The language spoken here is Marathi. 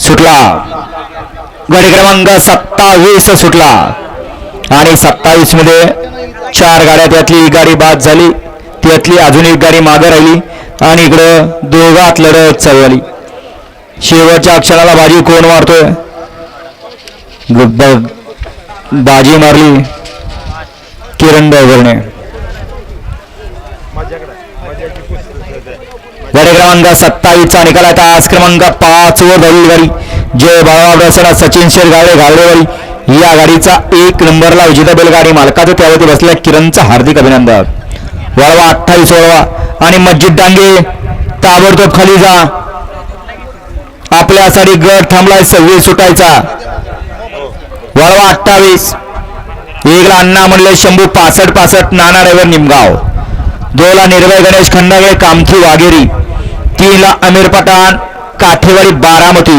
सुटला. गाडी क्रमांक सत्तावीस सुटला. आणि सत्तावीसमध्ये चार गाड्या त्यातली एक गाडी बाद झाली. त्यातली अजून एक गाडी मागे राहिली. आणि इकडं दोघात लढत चालू झाली. शेवटच्या अक्षराला बाजी कोण मारतोय? बाजी मारली. किरण ड्रायव्हरने गाडी क्रमांक सत्तावीसचा निकाल आहे तास क्रमांक पाच वर धावली गाडी. जय बाळाबाब सचिन शेर गावडे गावडेवाडी या गाडीचा एक नंबरला विजेता बैलगाडी मालकाचं त्यावरती बसल्या किरणचं हार्दिक अभिनंदन. वळवा अठ्ठावीस वळवा. आणि मस्जिद डांगे ताबडतोब खाली जा. आपल्यासाठी गट थांबलाय सव्वीस सुटायचा. वळवा अठ्ठावीस. एकला अण्णा म्हणले शंभू पासष्ट पासष्ट नाना ड्रायव्हर निमगाव. दोला निर्भय गणेश खंडागळे कामथी वाघेरी तीनला अमीर पठाण काठेवाडी बारामती.